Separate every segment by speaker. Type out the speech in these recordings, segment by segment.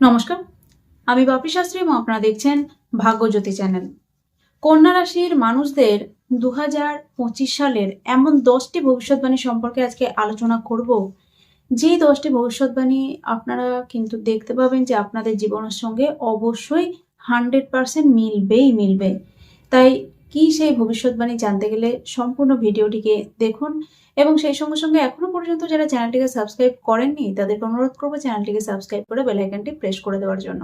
Speaker 1: নমস্কার, আমি বাপি শাস্ত্রী এবং আপনারা দেখছেন ভাগ্যজ্যোতি চ্যানেল। কন্যা রাশির মানুষদের দু হাজার পঁচিশ সালের এমন দশটি ভবিষ্যৎবাণী সম্পর্কে আজকে আলোচনা করব। যে দশটি ভবিষ্যৎবাণী আপনারা কিন্তু দেখতে পাবেন যে আপনাদের জীবনের সঙ্গে অবশ্যই হান্ড্রেড পার্সেন্ট মিলবেই মিলবে। তাই কি সেই ভবিষ্যৎবাণী জানতে গেলে সম্পূর্ণ ভিডিওটিকে দেখুন। এবং সেই সঙ্গে সঙ্গে এখনও পর্যন্ত যারা চ্যানেলটিকে সাবস্ক্রাইব করেননি, তাদেরকে অনুরোধ করব চ্যানেলটিকে সাবস্ক্রাইব করে বেল আইকনটি প্রেস করে দেওয়ার জন্য।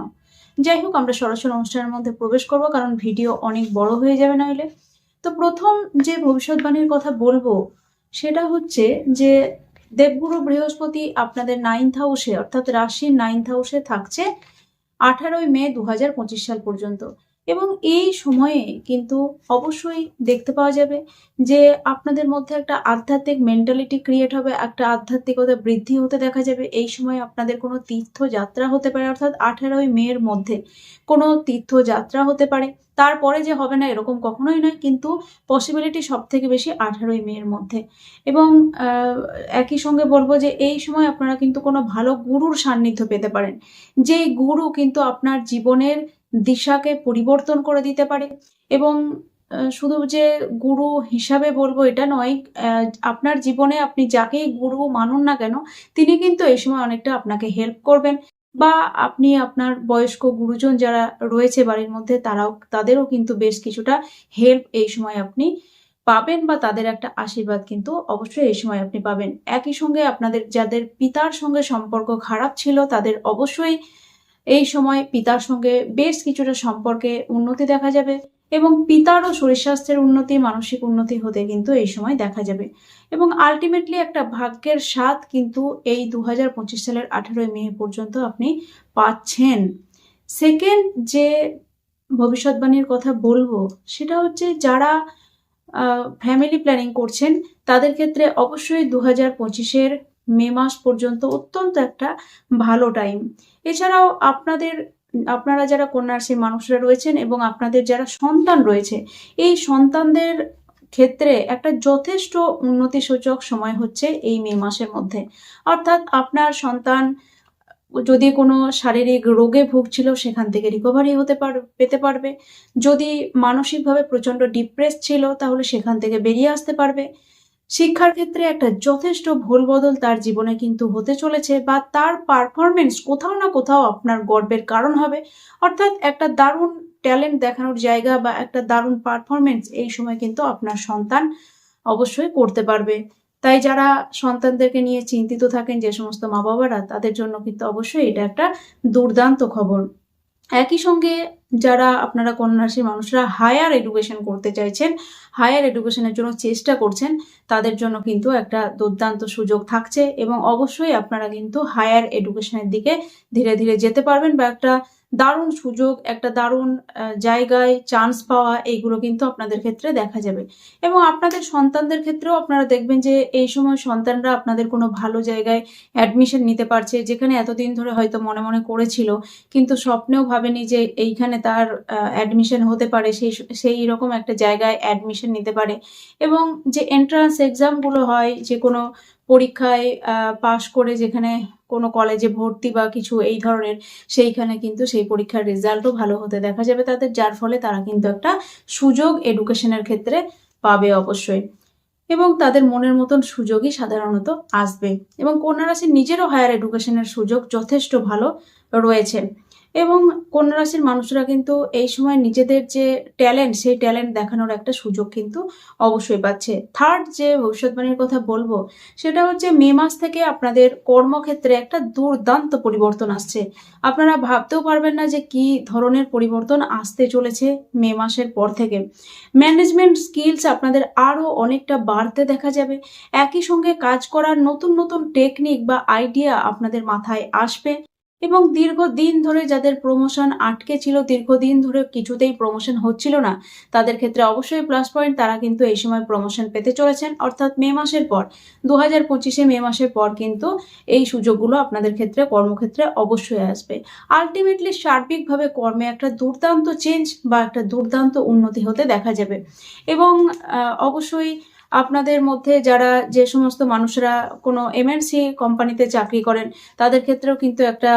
Speaker 1: যাই হোক, আমরা সরাসরি অনুষ্ঠানের মধ্যে প্রবেশ করব, কারণ ভিডিও অনেক বড় হয়ে যাবে নইলে তো প্রথম যে ভবিষ্যৎবাণীর কথা বলব, সেটা হচ্ছে যে দেবগুরু বৃহস্পতি আপনাদের নাইন্থ হাউসে অর্থাৎ রাশির নাইন্থ হাউসে থাকছে আঠারোই মে দু হাজার পঁচিশ সাল পর্যন্ত। এবং এই সময়ে কিন্তু অবশ্যই দেখতে পাওয়া যাবে যে আপনাদের মধ্যে একটা আধ্যাত্মিক মেন্টালিটি ক্রিয়েট হবে, একটা আধ্যাত্মিকতা বৃদ্ধি হতে দেখা যাবে। এই সময় আপনাদের কোনো তীর্থযাত্রা হতে পারে, অর্থাৎ আঠেরোই মেয়ের মধ্যে কোনো তীর্থযাত্রা হতে পারে। তারপরে যে হবে না এরকম কখনোই নয়, কিন্তু পসিবিলিটি সব থেকে বেশি আঠারোই মেয়ের মধ্যে। এবং একই সঙ্গে বলব যে এই সময় আপনারা কিন্তু কোনো ভালো গুরুর সান্নিধ্য পেতে পারেন। যে গুরু কিন্তু আপনার জীবনের দিশাকে পরিবর্তন করে দিতে পারে। এবং শুধু যে গুরু হিসাবে বলব এটা নয় আপনার জীবনে আপনি যাকেই গুরু মানুন না কেন, তিনি কিন্তু এই সময় অনেকটা আপনাকে হেল্প করবেন। বা আপনি আপনার বয়স্ক গুরুজন যারা রয়েছে বাড়ির মধ্যে, তারাও, তাদেরও কিন্তু বেশ কিছুটা হেল্প এই সময় আপনি পাবেন বা তাদের একটা আশীর্বাদ কিন্তু অবশ্যই এই সময় আপনি পাবেন। একই সঙ্গে আপনাদের, যাদের পিতার সঙ্গে সম্পর্ক খারাপ ছিল, তাদের অবশ্যই এই সময় পিতার সঙ্গে বেশ কিছুটা সম্পর্কে উন্নতি দেখা যাবে এবং পিতারও শরীর স্বাস্থ্যের উন্নতি, মানসিক উন্নতি হতে কিন্তু এই সময় দেখা যাবে। এবং আলটিমেটলি একটা ভাগ্যের স্বাদ কিন্তু এই দু হাজার পঁচিশ সালের আঠেরোই মে পর্যন্ত আপনি পাচ্ছেন। সেকেন্ড যে ভবিষ্যৎবাণীর কথা বলব, সেটা হচ্ছে যারা ফ্যামিলি প্ল্যানিং করছেন, তাদের ক্ষেত্রে অবশ্যই দু হাজার পঁচিশের মে মাস পর্যন্ত অত্যন্ত একটা ভালো টাইম এছাড়াও আপনাদের, আপনারা যারা কন্যা রাশির মানুষরা রয়েছেন এবং আপনাদের যারা সন্তান রয়েছে, এই সন্তানদের ক্ষেত্রে একটা যথেষ্ট উন্নতিসূচক সময় হচ্ছে এই মে মাসের মধ্যে। অর্থাৎ আপনার সন্তান, যদি কোনো শারীরিক রোগে ভুগছিল, সেখান থেকে রিকভারি হতে পার, পেতে পারবে। যদি মানসিকভাবে প্রচণ্ড ডিপ্রেস ছিল, তাহলে সেখান থেকে বেরিয়ে আসতে পারবে। শিক্ষার ক্ষেত্রে একটা যথেষ্ট ভুল বদল তার জীবনে কিন্তু হতে চলেছে বা তার পারফরমেন্স কোথাও না কোথাও আপনার গর্বের কারণ হবে। অর্থাৎ একটা দারুণ ট্যালেন্ট দেখানোর জায়গা বা একটা দারুণ পারফরমেন্স এই সময় কিন্তু আপনার সন্তান অবশ্যই করতে পারবে। তাই যারা সন্তানদেরকে নিয়ে চিন্তিত থাকেন যে সমস্ত মা বাবারা তাদের জন্য কিন্তু অবশ্যই এটা একটা দুর্দান্ত খবর। একই সঙ্গে যারা আপনারা কন্যা রাশির মানুষরা হায়ার এডুকেশন করতে চাইছেন হায়ার এডুকেশনের জন্য চেষ্টা করছেন, তাদের জন্য কিন্তু একটা দুর্দান্ত সুযোগ থাকছে এবং অবশ্যই আপনারা কিন্তু হায়ার এডুকেশনের দিকে ধীরে ধীরে যেতে পারবেন বা একটা দারুণ সুযোগ, একটা দারুণ জায়গায় চান্স পাওয়া, এইগুলো কিন্তু আপনাদের ক্ষেত্রে দেখা যাবে। এবং আপনাদের সন্তানদের ক্ষেত্রেও আপনারা দেখবেন যে এই সময় সন্তানরা আপনাদের কোনো ভালো জায়গায় অ্যাডমিশন নিতে পারছে, যেখানে এতদিন ধরে হয়তো মনে মনে করেছিল, কিন্তু স্বপ্নেও ভাবেনি যে এইখানে তার অ্যাডমিশন হতে পারে, সেই সেই রকম একটা জায়গায় অ্যাডমিশন নিতে পারে। এবং যে এন্ট্রান্স এক্সামগুলো হয়, যে কোনো পরীক্ষায় পাশ করে যেখানে কোনো কলেজে ভর্তি বা কিছু এই ধরনের, সেইখানে কিন্তু সেই পরীক্ষার রেজাল্টও ভালো হতে দেখা যাবে তাদের, যার ফলে তারা কিন্তু একটা সুযোগ এডুকেশনের ক্ষেত্রে পাবে অবশ্যই। এবং তাদের মনের মতন সুযোগই সাধারণত আসবে। এবং কন্যা রাশির নিজেরও হায়ার এডুকেশনের সুযোগ যথেষ্ট ভালো রয়েছে। এবং কন্যা রাশির মানুষরা কিন্তু এই সময় নিজেদের যে ট্যালেন্ট সেই ট্যালেন্ট দেখানোর একটা সুযোগ কিন্তু অবশ্যই পাচ্ছে। থার্ড যে ভবিষ্যৎবাণীর কথা বলব, সেটা হচ্ছে মে মাস থেকে আপনাদের কর্মক্ষেত্রে একটা দুর্দান্ত পরিবর্তন আসছে। আপনারা ভাবতেও পারবেন না যে কি ধরনের পরিবর্তন আসতে চলেছে মে মাসের পর থেকে। ম্যানেজমেন্ট স্কিলস আপনাদের আরও অনেকটা বাড়তে দেখা যাবে। একই সঙ্গে কাজ করার নতুন নতুন টেকনিক বা আইডিয়া আপনাদের মাথায় আসবে। এবং দীর্ঘদিন ধরে যাদের প্রমোশন আটকে ছিল, দীর্ঘদিন ধরে কিছুতেই প্রমোশন হচ্ছিল না, তাদের ক্ষেত্রে অবশ্যই প্লাস পয়েন্ট তারা কিন্তু এই সময় প্রমোশন পেতে চলেছেন। অর্থাৎ মে মাসের পর দু হাজার পঁচিশে মে মাসের পর কিন্তু এই সুযোগগুলো আপনাদের ক্ষেত্রে, কর্মক্ষেত্রে অবশ্যই আসবে। আলটিমেটলি সার্বিকভাবে কর্মে একটা দুর্দান্ত চেঞ্জ বা একটা দুর্দান্ত উন্নতি হতে দেখা যাবে। এবং অবশ্যই আপনাদের মধ্যে যারা যে সমস্ত মানুষরা কোনো এমএনসি কোম্পানিতে চাকরি করেন, তাদের ক্ষেত্রেও কিন্তু একটা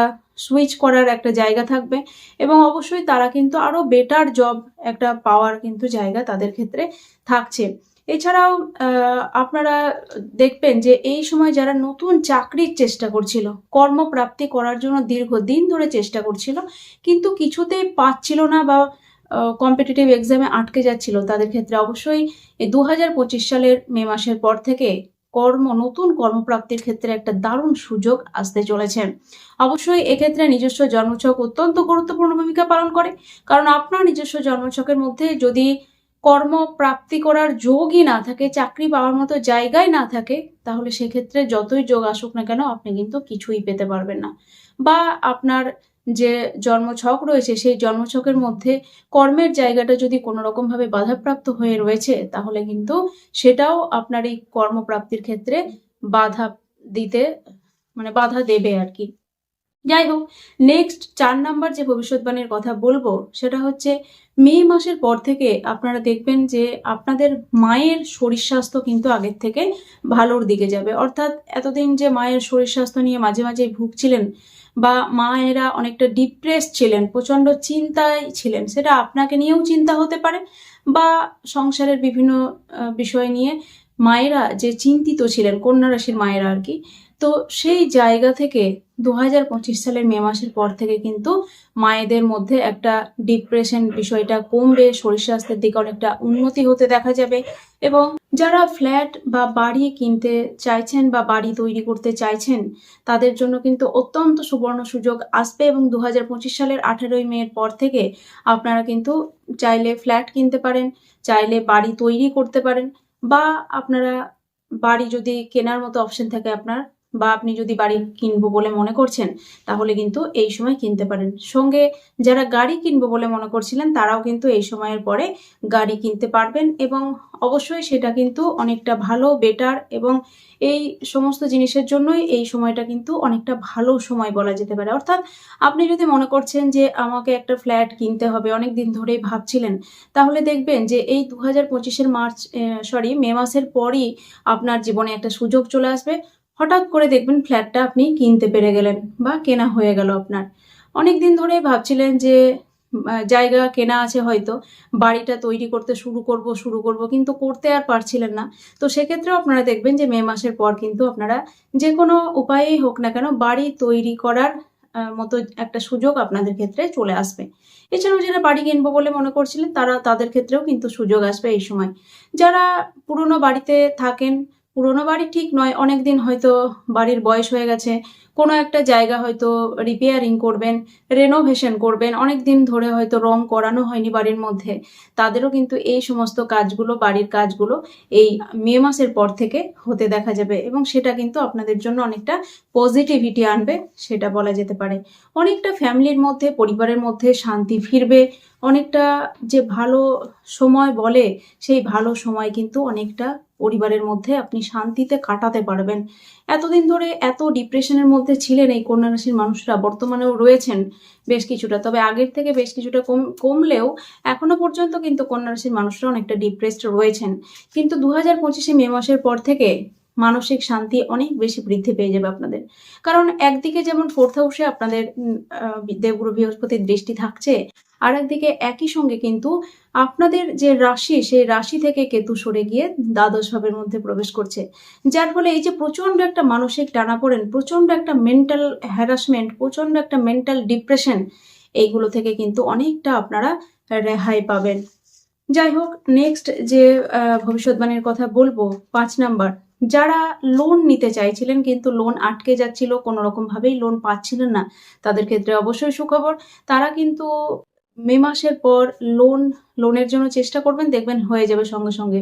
Speaker 1: সুইচ করার একটা জায়গা থাকবে এবং অবশ্যই তারা কিন্তু আরও বেটার জব একটা পাওয়ার কিন্তু জায়গা তাদের ক্ষেত্রে থাকছে। এছাড়াও আপনারা দেখবেন যে এই সময় যারা নতুন চাকরির চেষ্টা করছিল, কর্মপ্রাপ্তি করার জন্য দীর্ঘদিন ধরে চেষ্টা করছিল, কিন্তু কিছুতেই পাচ্ছিল না বা কম্পিটিটিভ এক্সামে আটকে যাচ্ছিল। তাদের ক্ষেত্রে অবশ্যই এই দু হাজার পঁচিশ সালের মে মাসের পর থেকে কর্ম, নতুন কর্মপ্রাপ্তির ক্ষেত্রে একটা দারুণ সুযোগ আসতে চলেছে। অবশ্যই এক্ষেত্রে নিজস্ব জন্মছক অত্যন্ত গুরুত্বপূর্ণ ভূমিকা পালন করে। কারণ আপনার নিজস্ব জন্মছকের মধ্যে যদি কর্মপ্রাপ্তি করার যোগই না থাকে, চাকরি পাওয়ার মতো জায়গায় না থাকে, তাহলে সেক্ষেত্রে যতই যোগ আসুক না কেন, আপনি কিন্তু কিছুই পেতে পারবেন না। বা আপনার যে জন্মছক রয়েছে, সেই জন্মছকের মধ্যে কর্মের জায়গাটা যদি কোনো রকম ভাবে বাধাপ্রাপ্ত হয়ে রয়েছে, তাহলে কিন্তু সেটাও আপনার এই কর্মপ্রাপ্তির ক্ষেত্রে বাধা দিতে মানে বাধা দেবে আর কি। যাই হোক নেক্সট চার নাম্বার যে ভবিষ্যৎবাণীর কথা বলব, সেটা হচ্ছে মে মাসের পর থেকে আপনারা দেখবেন যে আপনাদের মায়ের শরীর স্বাস্থ্য কিন্তু আগের থেকে ভালোর দিকে যাবে। অর্থাৎ এতদিন যে মায়ের শরীর স্বাস্থ্য নিয়ে মাঝে মাঝে ভুগছিলেন বা মায়েরা অনেকটা ডিপ্রেস ছিলেন, প্রচণ্ড চিন্তায় ছিলেন, সেটা আপনাকে নিয়েও চিন্তা হতে পারে বা সংসারের বিভিন্ন বিষয় নিয়ে মায়েরা যে চিন্তিত ছিলেন, কন্যা রাশির মায়েরা আর কি তো সেই জায়গা থেকে দু হাজার পঁচিশ সালের মে মাসের পর থেকে কিন্তু মায়েদের মধ্যে একটা ডিপ্রেশন বিষয়টা কমবে, শরীর স্বাস্থ্যের দিকে অনেকটা উন্নতি হতে দেখা যাবে এবং যারা ফ্ল্যাট বা বাড়ি কিনতে চাইছেন বা বাড়ি তৈরি করতে চাইছেন, তাদের জন্য কিন্তু অত্যন্ত সুবর্ণ সুযোগ আসবে এবং দু হাজার পঁচিশ সালের আঠেরোই মের পর থেকে আপনারা কিন্তু চাইলে ফ্ল্যাট কিনতে পারেন, চাইলে বাড়ি তৈরি করতে পারেন বা আপনারা বাড়ি যদি কেনার মতো অপশন থাকে আপনার বা আপনি যদি বাড়ি কিনবো বলে মনে করছেন, তাহলে কিন্তু এই সময় কিনতে পারেন। সঙ্গে যারা গাড়ি কিনবো বলে মনে করছিলেন, তারাও কিন্তু এই সময়ের পরে গাড়ি কিনতে পারবেন এবং অবশ্যই সেটা কিন্তু অনেকটা ভালো, বেটার এবং এই সমস্ত জিনিসের জন্যই এই সময়টা কিন্তু অনেকটা ভালো সময় বলা যেতে পারে। অর্থাৎ আপনি যদি মনে করছেন যে আমাকে একটা ফ্ল্যাট কিনতে হবে অনেক দিন ধরেই ভাবছিলেন, তাহলে দেখবেন যে এই দু হাজার মার্চ সরি মে মাসের পরই আপনার জীবনে একটা সুযোগ চলে আসবে। হঠাৎ করে দেখবেন ফ্ল্যাটটা আপনি কিনতে পেরে গেলেন বা কেনা হয়ে গেল আপনার। অনেক দিন ধরে ভাবছিলেন যে জায়গা কেনা আছে হয়তো, বাড়িটা তৈরি করতে শুরু করব শুরু করব, কিন্তু করতে আর পারছিলেন না। তো সেক্ষেত্রেও আপনারা দেখবেন যে, মে মাসের পর কিন্তু আপনারা যে কোনো উপায়েই হোক না কেন বাড়ি তৈরি করার মতো একটা সুযোগ আপনাদের ক্ষেত্রে চলে আসবে। এছাড়াও যারা বাড়ি কিনবো বলে মনে করছিলেন, তারা তাদের ক্ষেত্রেও কিন্তু সুযোগ আসবে এই সময়। যারা পুরনো বাড়িতে থাকেন পুরনো বাড়ি ঠিক নয় অনেক দিন হয়তো বাড়ির বয়স হয়ে গেছে। কোনো একটা জায়গা হয়তো রিপেয়ারিং করবেন রেনোভেশন করবেন অনেক দিন ধরে হয়তো রং করানো হয়নি বাড়ির মধ্যে। তাদেরও কিন্তু এই সমস্ত কাজগুলো, বাড়ির কাজগুলো এই মে মাসের পর থেকে হতে দেখা যাবে এবং সেটা কিন্তু আপনাদের জন্য অনেকটা পজিটিভিটি আনবে, সেটা বলা যেতে পারে। অনেকটা ফ্যামিলির মধ্যে, পরিবারের মধ্যে শান্তি ফিরবে, অনেকটা যে ভালো সময় বলে, সেই ভালো সময় কিন্তু অনেকটা পরিবারের মধ্যে আপনি শান্তিতে কাটাতে পারবেন। এতদিন ধরে এত ডিপ্রেশনের মধ্যে ছিলেন এই কন্যা রাশির মানুষরা, বর্তমানেও রয়েছেন বেশ কিছুটা। তবে আগের থেকে বেশ কিছুটা কম, কমলেও এখনও পর্যন্ত কিন্তু কন্যা রাশির মানুষরা অনেকটা ডিপ্রেসড রয়েছেন। কিন্তু দু হাজার পঁচিশে মে মাসের পর থেকে মানসিক শান্তি অনেক বেশি বৃদ্ধি পেয়ে যাবে আপনাদের। কারণ একদিকে যেমন ফোর্থ হাউসে আপনাদের দেবগুরু বৃহস্পতির দৃষ্টি থাকছে আর একদিকে একই সঙ্গে কিন্তু আপনাদের যে রাশি, সেই রাশি থেকে কেতু সরে গিয়ে দ্বাদশ ভাবের মধ্যে প্রবেশ করছে। যার ফলে এই যে প্রচণ্ড একটা মানসিক টানাপোড়েন প্রচণ্ড একটা মেন্টাল হ্যারাসমেন্ট প্রচণ্ড একটা মেন্টাল ডিপ্রেশন এইগুলো থেকে কিন্তু অনেকটা আপনারা রেহাই পাবেন। যাই হোক নেক্সট যে ভবিষ্যৎবাণীর কথা বলব, পাঁচ নাম্বার, যারা লোন নিতে চাইছিলেন কিন্তু লোন আটকে যাচ্ছিল, কোনো রকম ভাবেই লোন পাচ্ছিলেন না, তাদের ক্ষেত্রে অবশ্যই সুখবর। তারা কিন্তু মে মাসের পর লোন লোনের জন্য চেষ্টা করবেন, দেখবেন হয়ে যাবে সঙ্গে সঙ্গে।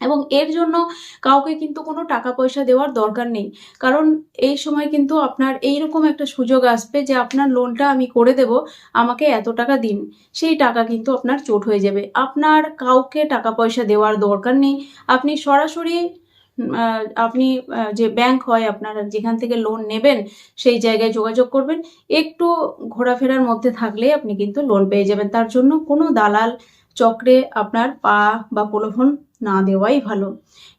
Speaker 1: এবং এর জন্য কাউকে কিন্তু কোনো টাকা পয়সা দেওয়ার দরকার নেই। কারণ এই সময় কিন্তু আপনার এইরকম একটা সুযোগ আসবে যে আপনার লোনটা আমি করে দেব, আমাকে এত টাকা দিন, সেই টাকা কিন্তু আপনার চোট হয়ে যাবে। আপনার কাউকে টাকা পয়সা দেওয়ার দরকার নেই। আপনি সরাসরি আপনি যে ব্যাংক হয় আপনার, যেখান থেকে লোন নেবেন, সেই জায়গায় যোগাযোগ করবেন। একটু ঘোরাফেরার মধ্যে থাকলে আপনি কিন্তু লোন পেয়ে যাবেন। তার জন্য কোনো দালাল চক্রে আপনার পা বা প্রলোভন না দেওয়াই ভালো।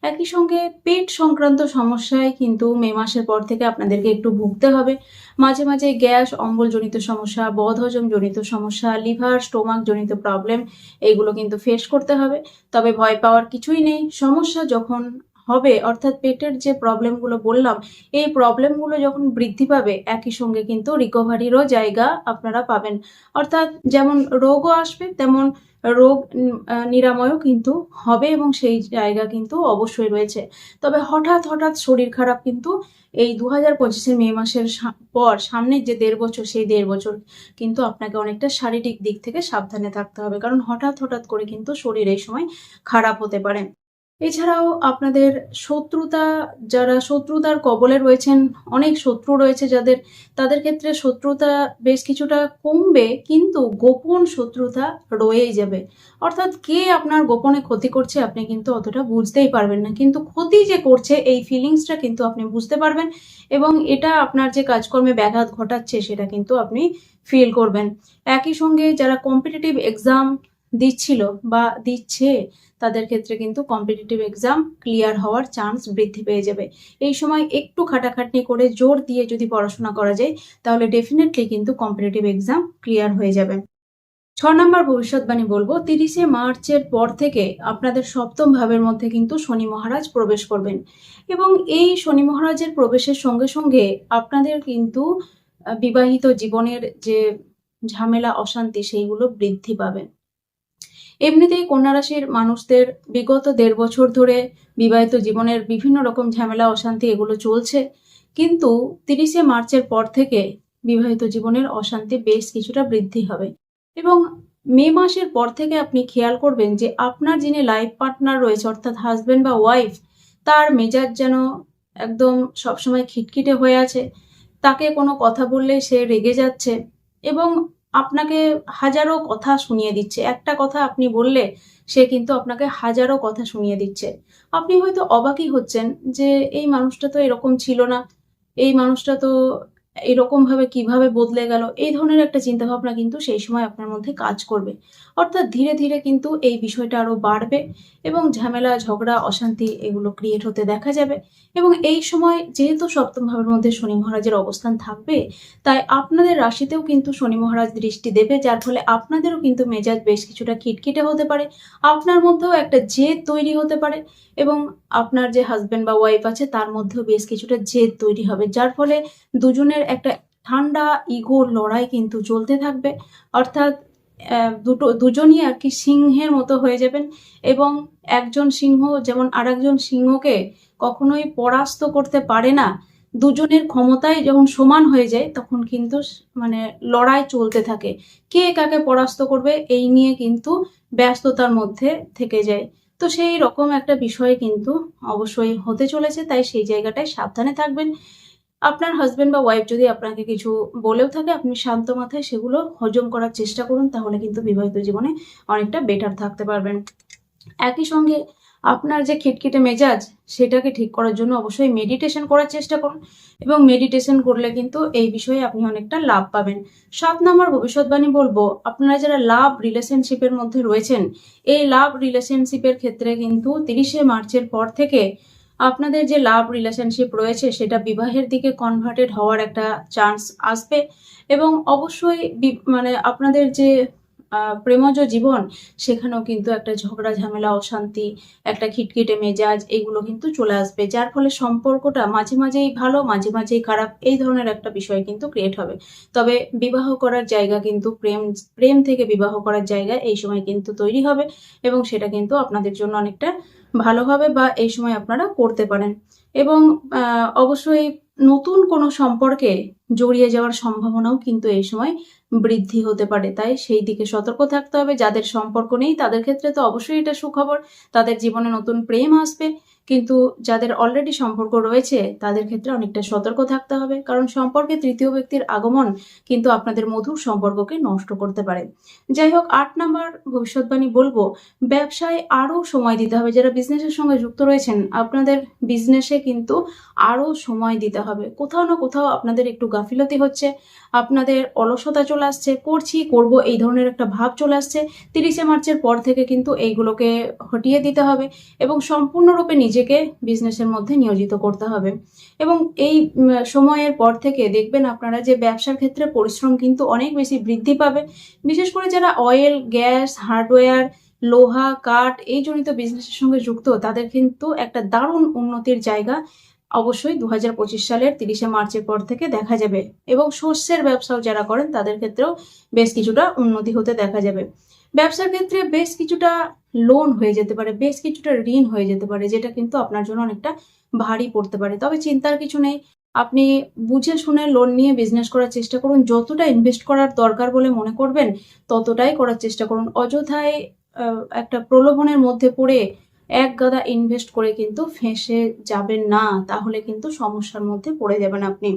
Speaker 1: একই সঙ্গে পেট সংক্রান্ত সমস্যায় কিন্তু মে মাসের পর থেকে আপনাদেরকে একটু ভুগতে হবে। মাঝে মাঝে গ্যাস, অম্বলজনিত সমস্যা বদহজম জনিত সমস্যা, লিভার, স্টোমাক জনিত প্রবলেম এইগুলো কিন্তু ফেস করতে হবে। তবে ভয় পাওয়ার কিছুই নেই। সমস্যা যখন হবে, অর্থাৎ পেটের যে প্রবলেমগুলো বললাম, এই প্রবলেমগুলো যখন বৃদ্ধি পাবে, একই সঙ্গে কিন্তু রিকভারিরও জায়গা আপনারা পাবেন। অর্থাৎ যেমন রোগও আসবে, তেমন রোগ নিরাময়ও কিন্তু হবে এবং সেই জায়গা কিন্তু অবশ্যই রয়েছে। তবে হঠাৎ হঠাৎ শরীর খারাপ কিন্তু এই দু হাজার পঁচিশের মে মাসের পর, সামনের যে দেড় বছর, সেই দেড় বছর কিন্তু আপনাকে অনেকটা শারীরিক দিক থেকে সাবধানে থাকতে হবে। কারণ হঠাৎ হঠাৎ করে কিন্তু শরীর এই সময় খারাপ হতে পারে। এছাড়াও আপনাদের শত্রুতা, যারা শত্রুতার কবলে রয়েছেন, অনেক শত্রু রয়েছে যাদের, তাদের ক্ষেত্রে শত্রুতা বেশ কিছুটা কমবে, কিন্তু গোপন শত্রুতা রয়েই যাবে। অর্থাৎ কে আপনার গোপনে ক্ষতি করছে আপনি কিন্তু অতটা বুঝতেই পারবেন না। কিন্তু ক্ষতি যে করছে, এই ফিলিংসটা কিন্তু আপনি বুঝতে পারবেন এবং এটা আপনার যে কাজকর্মে ব্যাঘাত ঘটাচ্ছে, সেটা কিন্তু আপনি ফিল করবেন। একই সঙ্গে যারা কম্পিটিটিভ এক্সাম দিচ্ছিল বা দিচ্ছে, তাদের ক্ষেত্রে কিন্তু কম্পিটিটিভ এক্সাম ক্লিয়ার হওয়ার চান্স বৃদ্ধি পেয়ে যাবে। এই সময় একটু খাটাখাটনি করে জোর দিয়ে যদি পড়াশোনা করা যায়, তাহলে ডেফিনেটলি কিন্তু কম্পিটিটিভ এক্সাম ক্লিয়ার হয়ে যাবে। ছ নম্বর ভবিষ্যৎবাণী বলব, তিরিশে মার্চের পর থেকে আপনাদের সপ্তম ভাবের মধ্যে কিন্তু শনি মহারাজ প্রবেশ করবেন। এবং এই শনি মহারাজের প্রবেশের সঙ্গে সঙ্গে আপনাদের কিন্তু বিবাহিত জীবনের যে ঝামেলা, অশান্তি, সেইগুলো বৃদ্ধি পাবে। এমনিতেই কন্যা রাশির মানুষদের বিগত দেড় বছর ধরে বিবাহিত জীবনের বিভিন্ন রকম ঝামেলা, অশান্তি এগুলো চলছে। কিন্তু তিরিশে মার্চের পর থেকে বিবাহিত জীবনের অশান্তি বেশ কিছুটা বৃদ্ধি হবে। এবং মে মাসের পর থেকে আপনি খেয়াল করবেন যে আপনার যিনি লাইফ পার্টনার রয়েছে, অর্থাৎ হাজবেন্ড বা ওয়াইফ, তার মেজাজ যেন একদম সবসময় খিটখিটে হয়ে আছে। তাকে কোনো কথা বললে সে রেগে যাচ্ছে এবং আপনাকে হাজারো কথা শুনিয়ে দিচ্ছে। একটা কথা আপনি বললে, সে কিন্তু আপনাকে হাজারো কথা শুনিয়ে দিচ্ছে। আপনি হয়তো অবাকই হচ্ছেন যে, এই মানুষটা তো এরকম ছিল না। এই মানুষটা তো এরকম ভাবে কীভাবে বদলে গেল, এই ধরনের একটা চিন্তা ভাবনা কিন্তু সেই সময় আপনার মধ্যে কাজ করবে। অর্থাৎ ধীরে ধীরে কিন্তু এই বিষয়টা আরও বাড়বে এবং ঝামেলা, ঝগড়া, অশান্তি এগুলো ক্রিয়েট হতে দেখা যাবে। এবং এই সময় যেহেতু সপ্তম ভাবের মধ্যে শনি মহারাজের অবস্থান থাকবে, তাই আপনাদের রাশিতেও কিন্তু শনি মহারাজ দৃষ্টি দেবে, যার ফলে আপনাদেরও কিন্তু মেজাজ বেশ কিছুটা খিটখিটে হতে পারে। আপনার মধ্যেও একটা জেদ তৈরি হতে পারে এবং আপনার যে হাজবেন্ড বা ওয়াইফ আছে, তার মধ্যেও বেশ কিছুটা জেদ তৈরি হবে, যার ফলে দুজনের একটা ঠান্ডা ইগোর লড়াই কিন্তু চলতে থাকবে। অর্থাৎ দুটো, দুজনই আর কি সিংহের মতো হয়ে যাবেন এবং একজন সিংহ, যেমন আরেকজন সিংহকে কখনোই পরাস্ত করতে পারে না। দুজনের ক্ষমতায় যখন সমান হয়ে যায়, তখন কিন্তু মানে লড়াই চলতে থাকে। কে কাকে পরাস্ত করবে, এই নিয়ে কিন্তু ব্যস্ততার মধ্যে থেকে যায়। তো সেই রকম একটা বিষয় কিন্তু অবশ্যই হতে চলেছে, তাই সেই জায়গাটায় সাবধানে থাকবেন। আপনার হাজব্যান্ড বা ওয়াইফ যদি আপনাকে কিছু বলেও থাকে, আপনি শান্ত মাথায় সেগুলো হজম করার চেষ্টা করুন, তাহলে কিন্তু বিবাহিত জীবনে অনেকটা বেটার থাকতে পারবেন। একই সঙ্গে আপনার যে খিটখিটে মেজাজ, সেটাকে ঠিক করার জন্য অবশ্যই মেডিটেশন করার চেষ্টা করুন এবং মেডিটেশন করলে কিন্তু এই বিষয়ে আপনি অনেকটা লাভ পাবেন। সাত নম্বর ভবিষ্যৎবাণী বলব, আপনারা যারা লাভ রিলেশনশিপের মধ্যে রয়েছেন, এই লাভ রিলেশনশিপের ক্ষেত্রে কিন্তু তিরিশে মার্চের পর থেকে আপনাদের যে লাভ রিলেশনশিপ রয়েছে, সেটা বিবাহের দিকে কনভার্টেড হওয়ার একটা চান্স আসবে এবং অবশ্যই মানে আপনাদের যে প্রেমজ জীবন, সেখানেও কিন্তু একটা ঝগড়া, ঝামেলা, অশান্তি, একটা খিটখিটে মেজাজ, এগুলো কিন্তু চলে আসবে। যার ফলে সম্পর্কটা মাঝে মাঝেই ভালো, মাঝে মাঝেই খারাপ, এই ধরনের একটা বিষয় কিন্তু ক্রিয়েট হবে। তবে বিবাহ করার জায়গা কিন্তু প্রেম প্রেম থেকে বিবাহ করার জায়গা এই সময় কিন্তু তৈরি হবে এবং সেটা কিন্তু আপনাদের জন্য অনেকটা ভালো হবে বা এই সময় আপনারা করতে পারেন। এবং অবশ্যই নতুন কোনো সম্পর্কে জড়িয়ে যাওয়ার সম্ভাবনাও কিন্তু এই সময় বৃদ্ধি হতে পারে। তাই সেই দিকে সতর্ক থাকতে হবে। যাদের সম্পর্ক নেই, তাদের ক্ষেত্রে তো অবশ্যই এটা সুখবর। তাদের জীবনে নতুন প্রেম আসবে। কিন্তু যাদের অলরেডি সম্পর্ক রয়েছে, তাদের ক্ষেত্রে অনেকটা সতর্ক থাকতে হবে। কারণ সম্পর্কে তৃতীয় ব্যক্তির আগমন কিন্তু আপনাদের মধুর সম্পর্ককে নষ্ট করতে পারে। যাই হোক, আট নাম্বার ভবিষ্যৎবাণী বলব, ব্যবসায় আরও সময় দিতে হবে। যারা বিজনেসের সঙ্গে যুক্ত রয়েছেন, আপনাদের বিজনেসে কিন্তু আরও সময় দিতে হবে। কোথাও না কোথাও আপনাদের একটু গাফিলতি হচ্ছে, আপনাদের অলসতা চলে আসছে, করছি, করব, এই ধরনের একটা ভাব চলে আসছে। তিরিশে মার্চের পর থেকে কিন্তু এইগুলোকে হটিয়ে দিতে হবে এবং সম্পূর্ণরূপে নিজেকে বিজনেসের মধ্যে নিয়োজিত করতে হবে। এবং এই সময়ের পর থেকে দেখবেন আপনারা যে ব্যবসার ক্ষেত্রে পরিশ্রম কিন্তু অনেক বেশি বৃদ্ধি পাবে। বিশেষ করে যারা অয়েল গ্যাস হার্ডওয়্যার লোহা, কাঠ এই জনিত বিজনেসের সঙ্গে যুক্ত, তাদের কিন্তু একটা দারুণ উন্নতির জায়গা অবশ্যই দু হাজার পঁচিশ সালের তিরিশে মার্চের পর থেকে দেখা যাবে। এবং শস্যের ব্যবসাও যারা করেন, তাদের ক্ষেত্রেও বেশ কিছুটা উন্নতি হতে দেখা যাবে। ব্যবসার ক্ষেত্রে বেশ কিছুটা লোন হয়ে যেতে পারে, বেশ কিছুটা ঋণ হয়ে যেতে পারে, যেটা কিন্তু আপনার জন্য অনেকটা ভারী পড়তে পারে। তবে চিন্তার কিছু নেই, আপনি বুঝে শুনে লোন নিয়ে বিজনেস করার চেষ্টা করুন। যতটা ইনভেস্ট করার দরকার বলে মনে করবেন, ততটাই করার চেষ্টা করুন। অযথায় একটা প্রলোভনের মধ্যে পড়ে এক গাদা ইনভেস্ট করে কিন্তু ফেঁসে যাবেন না, তাহলে কিন্তু সমস্যার মধ্যে পড়ে যাবেন আপনি।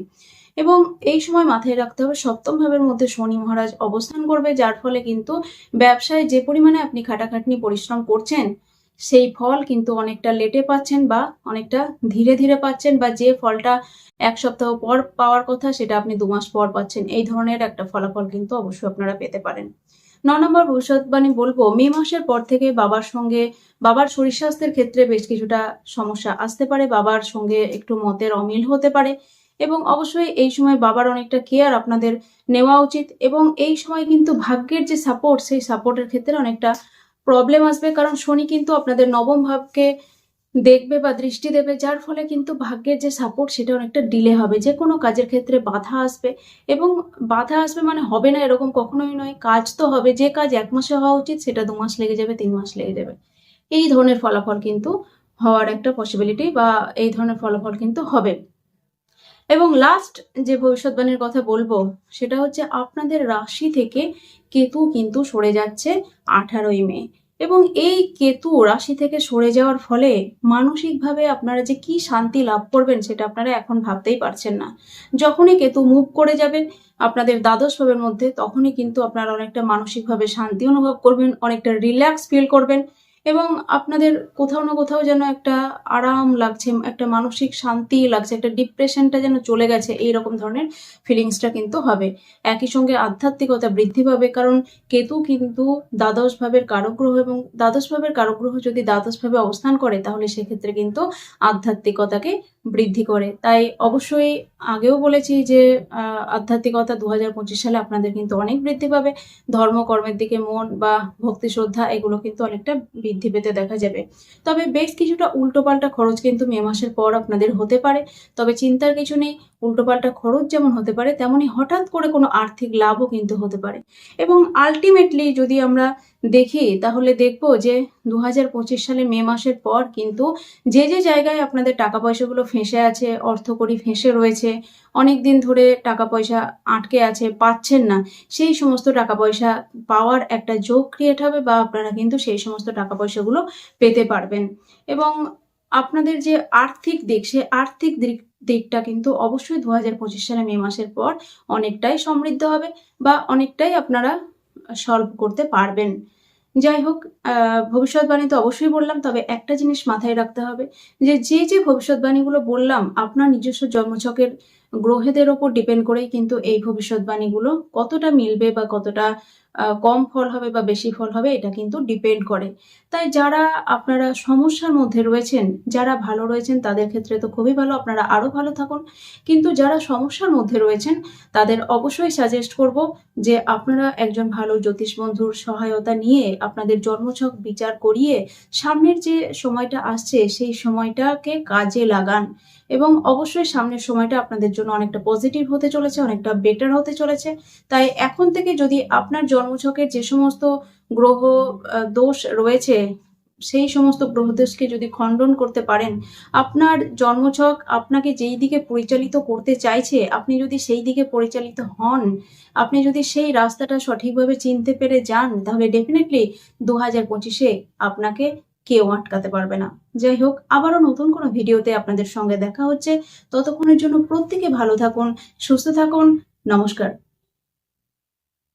Speaker 1: এবং এই সময় মাথায় রাখতে হবে, সপ্তম ভাবের মধ্যে শনি মহারাজ অবস্থান করবে, যার ফলে কিন্তু ব্যবসায় যে পরিমাণে আপনি খাটাখাটনি পরিশ্রম করছেন, সেই ফল কিন্তু অনেকটা লেটে পাচ্ছেন বা অনেকটা ধীরে ধীরে পাচ্ছেন বা যে ফলটা এক সপ্তাহ পর পাওয়ার কথা, সেটা আপনি দু মাস পর পাচ্ছেন। এই ধরনের একটা ফলাফল কিন্তু অবশ্যই আপনারা পেতে পারেন। ন নম্বর ভবিষ্যৎবাণী বলব, মে মাসের পর থেকে বাবার সঙ্গে, বাবার শরীর স্বাস্থ্যের ক্ষেত্রে বেশ কিছুটা সমস্যা আসতে পারে, বাবার সঙ্গে একটু মতের অমিল হতে পারে এবং অবশ্যই এই সময় বাবার অনেকটা কেয়ার আপনাদের নেওয়া উচিত এবং এই সময় কিন্তু ভাগ্যের যে সাপোর্ট সেই সাপোর্টের ক্ষেত্রে অনেকটা প্রবলেম আসবে। কারণ শনি কিন্তু আপনাদের নবম ভাবকে দেখবে বা দৃষ্টি দেবে, যার ফলে কিন্তু ভাগ্যের যে সাপোর্ট সেটা অনেকটা ডিলে হবে। যে কোনো কাজের ক্ষেত্রে বাধা আসবে এবং বাধা আসবে মানে হবে না এরকম কখনোই নয়। কাজ তো হবে, যে কাজ এক মাসে হওয়া উচিত সেটা দু মাস লেগে যাবে, তিন মাস লেগে যাবে। এই ধরনের ফলাফল কিন্তু হওয়ার একটা পসিবিলিটি বা এই ধরনের ফলাফল কিন্তু হবে। এবং লাস্ট যে ভবিষ্যৎবাণীর কথা বলব, সেটা হচ্ছে আপনাদের রাশি থেকে কেতু কিন্তু সরে যাচ্ছে আঠারোই মে। এবং এই কেতু রাশি থেকে সরে যাওয়ার ফলে মানসিকভাবে আপনারা যে কি শান্তি লাভ করবেন সেটা আপনারা এখন ভাবতেই পারছেন না। যখনই কেতু মুভ করে যাবেন আপনাদের দ্বাদশ ভাবের মধ্যে, তখনই কিন্তু আপনারা অনেকটা মানসিকভাবে শান্তি অনুভব করবেন, অনেকটা রিল্যাক্স ফিল করবেন এবং আপনাদের কোথাও না কোথাও যেন একটা আরাম লাগছে, একটা মানসিক শান্তি লাগছে, একটা ডিপ্রেশনটা যেন চলে গেছে এই রকম ধরনের ফিলিংসটা কিন্তু হবে। একই সঙ্গে আধ্যাত্মিকতা বৃদ্ধি পাবে, কারণ কেতু কিন্তু দ্বাদশ ভাবের কারগ্রহ এবং দ্বাদশ ভাবের কারগ্রহ যদি দ্বাদশ ভাবে অবস্থান করে, তাহলে সেক্ষেত্রে কিন্তু আধ্যাত্মিকতাকে বৃদ্ধি করে। তাই অবশ্যই আগেও বলেছি যে আধ্যাত্মিকতা দু হাজার পঁচিশ সালে আপনাদের কিন্তু অনেক বৃদ্ধি পাবে। ধর্মকর্মের দিকে মন বা ভক্তি, শ্রদ্ধা এগুলো কিন্তু অনেকটা বৃদ্ধি পেতে দেখা যাবে। তবে বেশ কিছুটা উল্টোপাল্টা খরচ কিন্তু মে মাসের পর আপনাদের হতে পারে। তবে চিন্তার কিছু নেই। উল্টোপাল্টা খরচ যেমন হতে পারে, তেমনি হঠাৎ করে কোনো আর্থিক লাভও কিন্তু হতে পারে। এবং আলটিমেটলি যদি আমরা দেখি, তাহলে দেখব যে দু হাজার পঁচিশ সালে মে মাসের পর কিন্তু যে যে জায়গায় আপনাদের টাকা পয়সাগুলো ফেঁসে আছে অর্থকরী ফেঁসে রয়েছে অনেক দিন ধরে টাকা পয়সা আটকে আছে, পাচ্ছেন না, সেই সমস্ত টাকা পয়সা পাওয়ার একটা যোগ ক্রিয়েট হবে বা আপনারা কিন্তু সেই সমস্ত টাকা পয়সাগুলো পেতে পারবেন। এবং আপনাদের যে আর্থিক দিক, সে আর্থিক দিক দিকটা কিন্তু অবশ্যই দু হাজার পঁচিশ সালে মে মাসের পর অনেকটাই সমৃদ্ধ হবে বা অনেকটাই আপনারা সলভ করতে পারবেন। যাই হোক ভবিষ্যৎবাণী তো অবশ্যই বললাম, তবে একটা জিনিস মাথায় রাখতে হবে যে যে যে ভবিষ্যৎবাণীগুলো বললাম, আপনার নিজস্ব জন্মছকের গ্রহেদের ওপর ডিপেন্ড করেই কিন্তু এই ভবিষ্যৎবাণীগুলো কতটা মিলবে বা কতটা কম ফল হবে বা বেশি ফল হবে, এটা কিন্তু ডিপেন্ড করে। তাই যারা আপনারা সমস্যার মধ্যে রয়েছেন, যারা ভালো রয়েছেন, তাদের ক্ষেত্রে তো খুবই ভালো, আপনারা আরও ভালো থাকুন। কিন্তু যারা সমস্যার মধ্যে রয়েছেন, তাদের অবশ্যই সাজেস্ট করব যে আপনারা একজন ভালো জ্যোতিষ বন্ধুর সহায়তা নিয়ে আপনাদের জন্মছক বিচার করিয়ে সামনের যে সময়টা আসছে, সেই সময়টাকে কাজে লাগান। এবং অবশ্যই সামনের সময়টা আপনাদের জন্য অনেকটা পজিটিভ হতে চলেছে, অনেকটা বেটার হতে চলেছে। তাই এখন থেকে যদি আপনার জন্মছকের যে সমস্ত গ্রহ দোষ রয়েছে, সেই সমস্ত গ্রহদোষকে যদি খণ্ডন করতে পারেন, আপনার জন্মছক আপনাকে যেই দিকে পরিচালিত করতে চাইছে, আপনি যদি সেই দিকে পরিচালিত হন, আপনি যদি সেই রাস্তাটা সঠিকভাবে চিনতে পেরে যান, তাহলে ডেফিনেটলি দু হাজার পঁচিশে আপনাকে কেউ আটকাতে পারবে না। যাই হোক, আবারও নতুন কোনো ভিডিওতে আপনাদের সঙ্গে দেখা হচ্ছে। ততক্ষণের জন্য প্রত্যেকে ভালো থাকুন, সুস্থ থাকুন। নমস্কার।